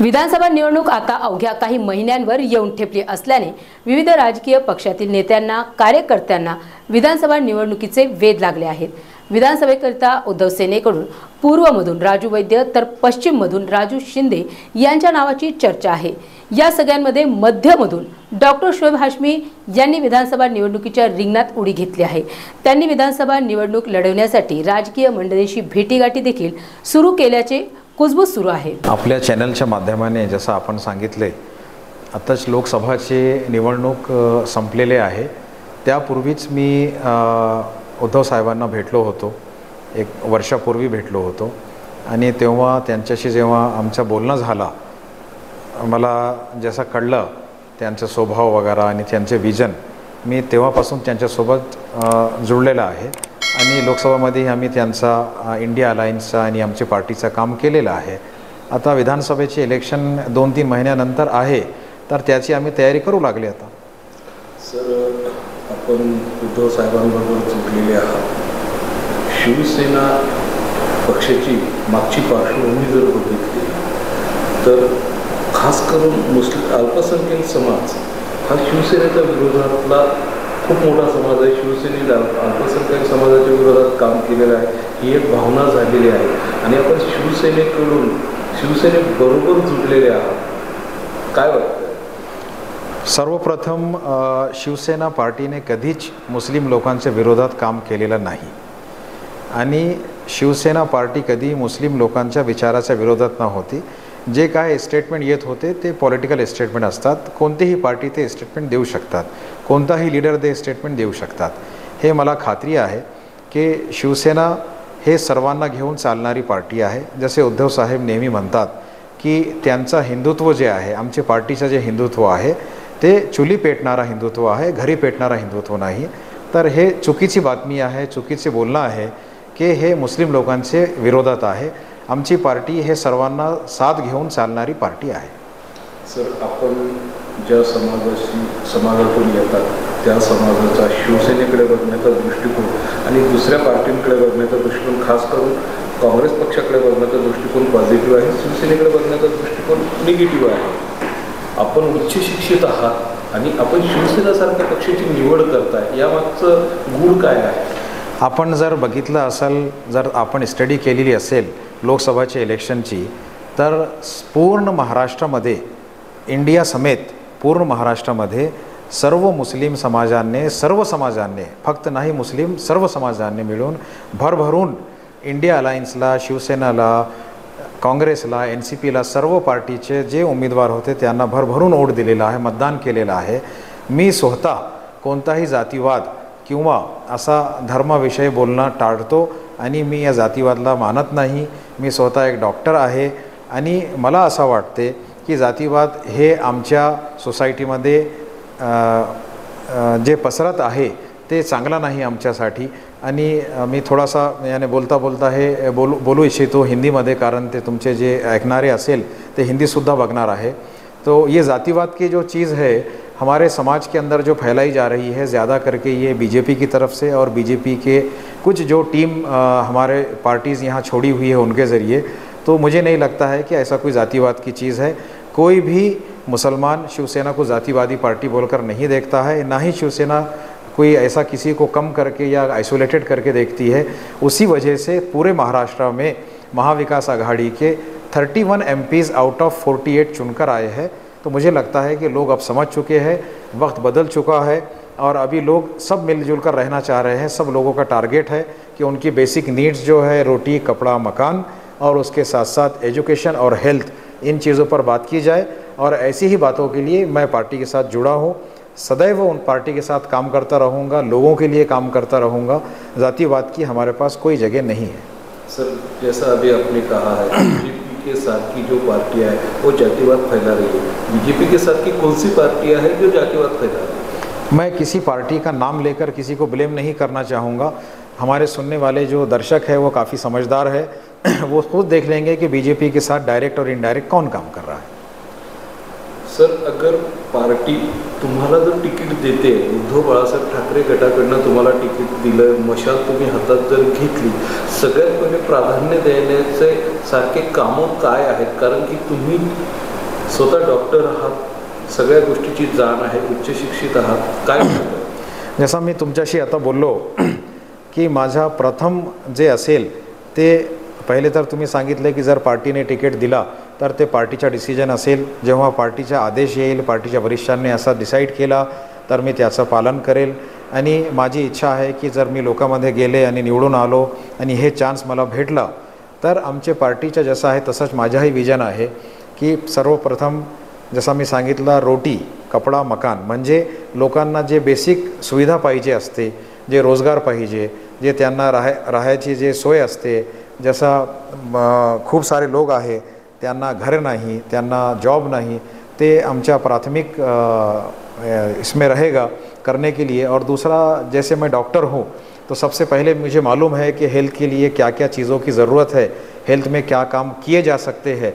विधानसभा निवडणूक आता अवघ्या काही महिन्यांवर येऊन ठेपली असल्याने विविध राजकीय पक्षातील नेत्यांना कार्यकर्त्यांना विधानसभा निवडणुकीचे वेध लागले आहेत. विधानसभेकरिता उद्धव सेनेकडून पूर्वमधून राजू वैद्य तर पश्चिममधून राजू शिंदे यांच्या नावाची चर्चा आहे. या सगळ्यांमध्ये मध्यमधून डॉक्टर शोएब हाशमी यांनी विधानसभा निवडणुकीच्या रिंगणात उडी घेतली आहे. त्यांनी विधानसभा निवडणूक लढवण्यासाठी राजकीय मंडळींशी भेटीगाठी देखील सुरू केल्याचे कुजबूज सुरू आहे. आपल्या चॅनलच्या माध्यमाने जसं आपण सांगितले आताच लोकसभाची निवडणूक संपलेले आहे. त्यापूर्वीच मी उद्धव साहेबांना भेटलो होतो. एक वर्षापूर्वी भेटलो होतो. आणि तेव्हा त्यांच्याशी जेव्हा आमचं बोलणं झाला मला जसं कळलं त्यांचा स्वभाव वगैरे आणि त्यांचे विजन मी तेव्हापासून त्यांच्यासोबत जुळलेलं आहे. आणि लोकसभामध्ये आम्ही त्यांचा इंडिया अलायन्सचा आणि आमच्या पार्टीचं काम केलेलं आहे. आता विधानसभेचे इलेक्शन दोन तीन महिन्यानंतर आहे तर त्याची आम्ही तयारी करू लागली आता. सर आपण उद्धव साहेबांबरोबर जुळलेले आहात. शिवसेना पक्षाची मागची पार्श्वभूमी जर बघितली तर खास करून मुस्लिम अल्पसंख्याक समाज हा शिवसेनेच्या विरोधातला खूप मोठा समाज आहे. शिवसेनेला अल्पसंख्याक समाजाच्या विरोधात काम केलेलं आहे. ही एक भावना झालेली आहे. आणि आपण शिवसेनेकडून शिवसेनेबरोबर जुटलेले आहात. काय वाटतं सर्वप्रथम शिवसेना पार्टीने कधीच मुस्लिम लोकांच्या विरोधात काम केलेलं नाही. आणि शिवसेना पार्टी कधी मुस्लिम लोकांच्या विचाराच्या विरोधात न होती. जे काय स्टेटमेंट येत होते ते पॉलिटिकल स्टेटमेंट असतात. कोणतीही पार्टी ते स्टेटमेंट देऊ शकतात. कोणताही लीडर ते स्टेटमेंट देऊ शकतात. हे मला खात्री आहे की शिवसेना हे सर्वांना घेऊन चालणारी पार्टी आहे. जसे उद्धव साहेब नेहमी म्हणतात की त्यांचा हिंदुत्व जे आहे आमचे पार्टीचं जे हिंदुत्व आहे ते चुली पेटणारा हिंदुत्व आहे घरी पेटणारा हिंदुत्व नाही. तर हे चुकीची बातमी आहे चुकीचे बोलणं आहे की हे मुस्लिम लोकांचे विरोधात आहे. आमची पार्टी हे सर्वांना साथ घेऊन चालणारी पार्टी आहे. सर आपण ज्या समाजाशी समाजातून येतात त्या समाजाचा शिवसेनेकडे बघण्याचा दृष्टिकोन आणि दुसऱ्या पार्टींकडे बघण्याचा दृष्टिकोन खास करून काँग्रेस पक्षाकडे बघण्याचा दृष्टिकोन पॉझिटिव्ह आहे शिवसेनेकडे बघण्याचा दृष्टिकोन निगेटिव्ह आहे. आपण उच्च शिक्षित आहात आणि आपण शिवसेनासारख्या पक्षाची निवड करताय यामागचं गूढ काय आहे? आपण जर बघितलं असेल जर आपण स्टडी केलेली असेल लोकसभाच्या इलेक्शनची तर पूर्ण महाराष्ट्रामध्ये इंडिया समेत पूर्ण महाराष्ट्रामध्ये सर्व मुस्लिम समाजाने सर्व समाजांनी फक्त नाही मुस्लिम सर्व समाजांनी मिळून भरभरून इंडिया अलायन्सला शिवसेनाला काँग्रेसला एन सी पीला सर्व पार्टीचे जे उमेदवार होते त्यांना भरभरून ओढ दिलेला आहे मतदान केलेलं आहे. मी स्वतः कोणताही जातीवाद किंवा असा धर्माविषयी बोलणं टाळतो आणि मी या जातीवादला मानत नाही. मी स्वतः एक डॉक्टर आहे आणि मला असं वाटते की जातीवाद हे आमच्या सोसायटीमध्ये जे पसरत आहे ते चांगला नाही आमच्यासाठी. आणि मी थोडासा याने बोलता बोलता हे बोलू बोलू इच्छितो हिंदीमध्ये कारण ते तुमचे जे ऐकणारे असेल ते हिंदीसुद्धा बघणार आहे. तो ये जातिवाद की जो चीज़ है हमारे समाज के अंदर जो फैलाई जा रही है ज़्यादा करके ये बीजेपी की तरफ से और बीजेपी के कुछ जो टीम आ, हमारे पार्टीज़ यहाँ छोड़ी हुई है उनके ज़रिए तो मुझे नहीं लगता है कि ऐसा कोई जातिवाद की चीज़ है। कोई भी मुसलमान शिवसेना को जातिवादी पार्टी बोलकर नहीं देखता है, ना ही शिवसेना कोई ऐसा किसी को कम करके या आइसोलेटेड करके देखती है, उसी वजह से पूरे महाराष्ट्र में महाविकास आघाड़ी के 31 वन आउट ऑफ़ 48 चुनकर आए हैं। तो मुझे लगता है कि लोग अब समझ चुके हैं, वक्त बदल चुका है और अभी लोग सब मिलजुल कर रहना चाह रहे हैं, सब लोगों का टारगेट है कि उनकी बेसिक नीड्स जो है, रोटी, कपड़ा, मकान और उसके साथ साथ एजुकेशन और हेल्थ इन चीज़ों पर बात की जाए और ऐसी ही बातों के लिए मैं पार्टी के साथ जुड़ा हूँ। सदैव उन पार्टी के साथ काम करता रहूँगा लोगों के लिए काम करता रहूँगा। जातिवाद की हमारे पास कोई जगह नहीं है। सर जैसा अभी आपने कहा है बीजेपी के साथ की जो पार्टियाँ हैं वो जातिवाद फैला रही है। बीजेपी के साथ की कौन सी पार्टियाँ हैं जो जातिवाद फैला रही है? मैं किसी पार्टी का नाम लेकर किसी को ब्लेम नहीं करना चाहूँगा। हमारे सुनने वाले जो दर्शक है वो काफ़ी समझदार है। वो खुद देख लेंगे कि बीजेपी के साथ डायरेक्ट और इनडायरेक्ट कौन काम कर रहा है सर अगर पार्टी तुम्हाला जर तिकीट देते उद्धव बाळासाहेब ठाकरे गटाकडनं तुम्हाला तिकीट दिलं मशाल तुम्ही हातात जर घेतली सगळ्यात पहिले प्राधान्य देण्याचे सारखे कामं काय आहेत कारण की तुम्ही स्वतः डॉक्टर आहात सगळ्या गोष्टीची जाण आहे उच्च शिक्षित आहात काय? जसं मी तुमच्याशी आता बोललो की माझा प्रथम जे असेल ते पहिले तर तुम्ही सांगितले की जर पार्टीने तिकीट दिला तर ते पार्टीचा डिसिजन असेल. जेव्हा पार्टीचा आदेश येईल पार्टीच्या वरिष्ठांनी असा डिसाईड केला तर मी त्याचं पालन करेल. आणि माझी इच्छा आहे की जर मी लोकांमध्ये गेले आणि निवडून आलो आणि हे चान्स मला भेटला तर आमचे पार्टीचं जसं आहे तसंच माझ्याही विजन आहे की सर्वप्रथम जसं मी सांगितला रोटी कपडा मकान म्हणजे लोकांना जे बेसिक सुविधा पाहिजे असते जे रोजगार पाहिजे जे त्यांना राहाय राहायची जे सोय असते जसं खूब सारे लोग त्यांना घर नहीं जॉब नहीं, ते आम प्राथमिक इसमें रहेगा करने के लिए। और दूसरा, जैसे मैं डॉक्टर हूँ तो सबसे पहले मुझे मालूम है कि हेल्थ के लिए क्या क्या चीज़ों की ज़रूरत है हेल्थ में क्या काम किए जा सकते हैं।